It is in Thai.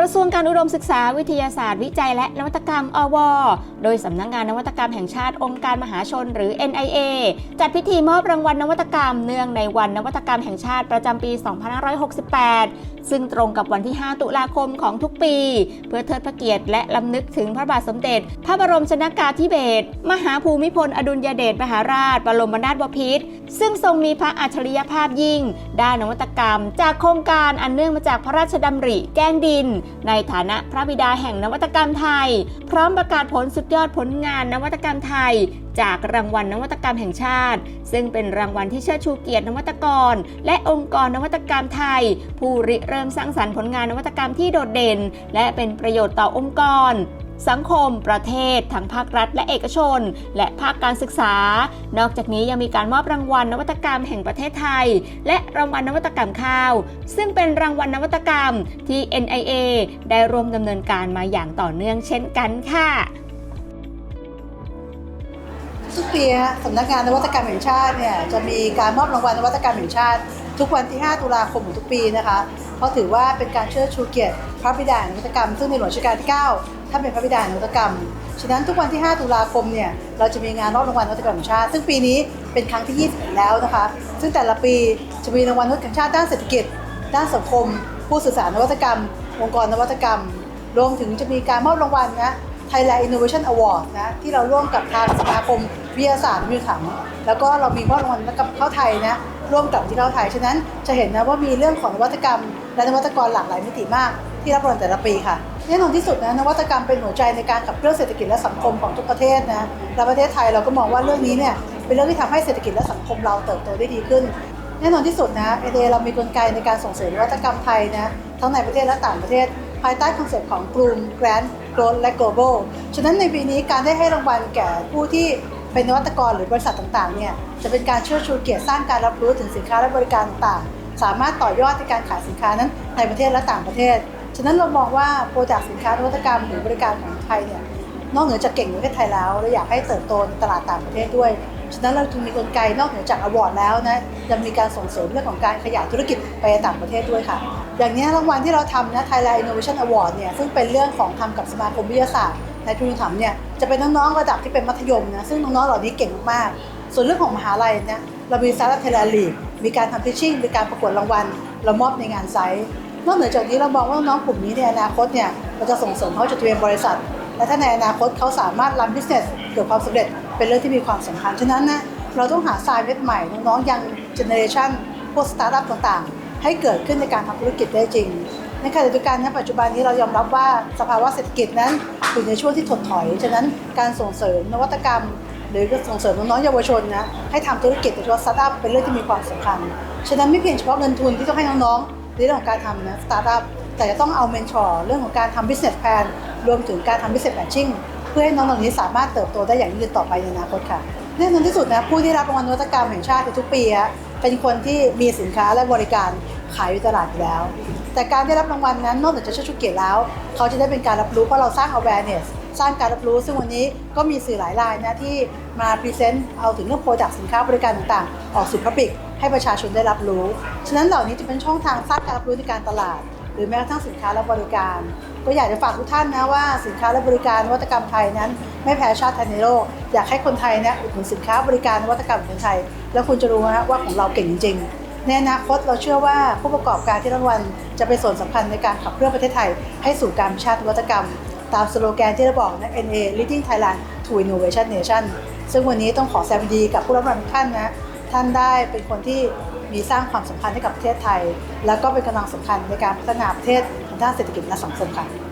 กระทรวงการอุดมศึกษาวิทยาศาสตร์ วิจัยและนวัตกรรมอว โดยสำนักงานนวัตกรรมแห่งชาติองค์การมหาชนหรือ NIA จัดพิธีมอบรางวัลนวัตกรรมเนื่องในวันนวัตกรรมแห่งชาติประจำปี 2568 ซึ่งตรงกับวันที่ 5 ตุลาคมของทุกปี เพื่อเทิดพระเกียรติและลำลึกถึงพระบาทสมเด็จ พระบรมชนากาธิเบศรมหาภูมิพลอดุลยเดชมหาราชบรมนาถบพิตรซึ่งทรงมีพระอัจฉริยภาพยิ่ง ด้านนวัตกรรม จากโครงการอันเนื่องมาจากพระราชดำริแกล้งดินในฐานะพระบิดาแห่งนวัตกรรมไทย พร้อมประกาศผลสุดยอดผลงานนวัตกรรมไทย จากรางวัลนวัตกรรมแห่งชาติ ซึ่งเป็นรางวัลที่เชิดชูเกียรตินวัตกร และองค์กรนวัตกรรมไทย ผู้ริเริ่มสร้างสรรค์ผลงานนวัตกรรมที่โดดเด่น และเป็นประโยชน์ต่อองค์กร สังคม ประเทศ ทั้งภาครัฐและเอกชน และภาคการศึกษา นอกจากนี้ยังมีการมอบรางวัลนวัตกรรมแห่งประเทศไทย และรางวัลนวัตกรรมข้าว ซึ่งเป็นรางวัลนวัตกรรมที่ NIA ได้ร่วมดำเนินการมาอย่างต่อเนื่องเช่นกันค่ะทุกปีสำนักงานนวัตกรรมแห่งชาติเนี่ยจะมีการมอบรางวัลนวัตกรรมแห่งชาติ ทุกวันที่ 5 ตุลาคมของทุกปีนะคะ เพราะถือว่าเป็นการเชิดชูเกียรติพระบิดาแห่งนวัตกรรม ซึ่งในหลวงรัชกาลที่ 9 ท่านเป็นพระบิดาแห่งนวัตกรรม ฉะนั้นทุกวันที่ 5 ตุลาคมเนี่ยเราจะมีงานมอบรางวัลนวัตกรรมแห่งชาติ ซึ่งปีนี้เป็นครั้งที่ 20 แล้วนะคะ ซึ่งแต่ละปีจะมีรางวัลนวัตกรรมชาติด้านเศรษฐกิจ ด้านสังคม ผู้สื่อสารนวัตกรรม องค์กรนวัตกรรม รวมถึงจะมีการมอบรางวัลนะ Thailand Innovation Award นะที่เราร่วมกับทางสมาคมวิทยาศาสตร์วิทยาศาสตร์แล้วก็เรามีมอบรางวัลกับเข้าไทยนะร่วมกับที่เข้าไทย ฉะนั้นจะเห็นนะว่ามีเรื่องของนวัตกรรม และนวัตกรหลากหลายมิติมากที่รับรางแต่ละปีค่ะแน่นอนที่สุดนะนวัตกรรมเป็นหัวใจในการขับเคลื่อนเศรษฐกิจและสังคมของทุกประเทศนะและประเทศไทยเราก็มองว่าเรื่องนี้เนี่ยเป็นเรื่องที่ทำให้เศรษฐกิจและสังคมเราเติบโตได้ดีขึ้น แน่นอนที่สุดนะเอเดเรามีกลไกในการส่งเสริมนวัตกรรมไทยนะทั้งในประเทศและต่างประเทศ ภายใต้คอนเซ็ปต์ของ Bloom Grant Growth และ Global ฉะนั้นในปีนี้การได้ให้รางวัลแก่ผู้ที่เป็นนวัตกรหรือบริษัทต่างๆเนี่ยจะเป็นการเชิดชูเกียรติสร้างการรับรู้ถึงสินค้าและบริการต่าง สามารถต่อยอดในการขายสินค้านั้นในประเทศและต่างประเทศ ฉะนั้นเรามองว่าโปรดักสินค้านวัตกรรมหรือบริการของไทยเนี่ยนอกเหนือจากเก่งในประเทศไทยแล้วเราอยากให้เติบโตในตลาดต่างประเทศด้วย ฉะนั้นเราจึงมีกลไกนอกเหนือจากอวอร์ดแล้วนะยังมีการส่งเสริมเรื่องของการขยายธุรกิจไปต่างประเทศด้วยค่ะ อย่างนี้รางวัลที่เราทำนะ Thailand Innovation Award เนี่ยซึ่งเป็นเรื่องของทำกับสมาคมวิทยาศาสตร์ในทุนธรรมเนี่ยจะเป็นน้องๆระดับที่เป็นมัธยมนะซึ่งน้องๆเหล่านี้เก่งมากๆส่วนเรื่องของมหาลัยเนี่ยเรามี Startup Thailand League มีการทำพิชชิ่งมีการประกวดรางวัลเรามอบในงานไซต์นอกเหนือจากนี้เรามองว่าน้องๆกลุ่มนี้ในอนาคตเนี่ยเราจะส่งเสริมเขาจดทะเบียนบริษัท และถ้าในอนาคตเขาสามารถรันบิสเนสเกิดความสำเร็จเป็นเรื่องที่มีความสำคัญฉะนั้นนะเราต้องหาทรายเม็ดใหม่น้องๆยังเจเนอเรชันพวกสตาร์ทอัพต่างๆ ให้เกิดขึ้นในการทำธุรกิจได้จริงในขณะเดียวกันนะปัจจุบันนี้เรายอมรับว่าสภาวะเศรษฐกิจนั้นอยู่ในช่วงที่ถดถอย ฉะนั้นการส่งเสริมนวัตกรรม หรือส่งเสริมน้องๆเยาวชนนะให้ทำธุรกิจโดยเฉพาะสตาร์ทอัพเป็นเรื่องที่มีความสำคัญ ฉะนั้นไม่เพียงเฉพาะเงินทุนที่ต้องให้น้องๆในเรื่องของการทำนะสตาร์ทอัพแต่จะต้องเอาเมนทอร์เรื่องของการทำ business plan รวมถึงการทำ business matching เพื่อให้น้องเหล่านี้สามารถเติบโตได้อย่างยืนต่อไปในอนาคตค่ะแน่นอนที่สุดนะผู้ที่รับรางวัลนวัตกรรมแห่งชาติทุกปีเป็นคนที่มีสินค้าและบริการขายอยู่ตลาดอยู่แล้ว แต่การได้รับรางวัลนั้นนอกจากจะเชิดชูเกียรติแล้ว เขาจะได้เป็นการรับรู้เพราะเราสร้าง awareness สร้างการรับรู้ ซึ่งวันนี้ก็มีสื่อหลายรายนะที่มาพรีเซนต์เอาถึงเรื่องโปรดักต์สินค้าบริการต่างๆ ออกสู่พับลิกให้ประชาชนได้รับรู้ ฉะนั้นเหล่านี้จะเป็นช่องทางสร้างการรับรู้ในการตลาด หรือแม้กระทั่งสินค้าและบริการ ก็อยากจะฝากทุกท่านนะว่าสินค้าและบริการนวัตกรรมไทยนั้น ไม่แพ้ชาติไทยในโลก อยากให้คนไทยเนี่ยอุดหนุนสินค้าบริการนวัตกรรมของไทย แล้วคุณจะรู้นะว่าของเราเก่งจริงในอนาคตเราเชื่อว่าผู้ประกอบการที่รางวัลจะเป็นส่วนสำคัญในการขับเคลื่อนประเทศไทย ให้สู่การชาติวัตกรรม ตามสโลแกนที่เราบอกนะ NA Leading Thailand to Innovation Nation ซึ่งวันนี้ต้องขอแสดงความดีกับผู้รับรางวัลท่านนะท่านได้เป็นคนที่มีสร้างความสำคัญให้กับประเทศไทย แล้วก็เป็นกำลังสำคัญในการพัฒนาประเทศทางด้านเศรษฐกิจและสังคมค่ะ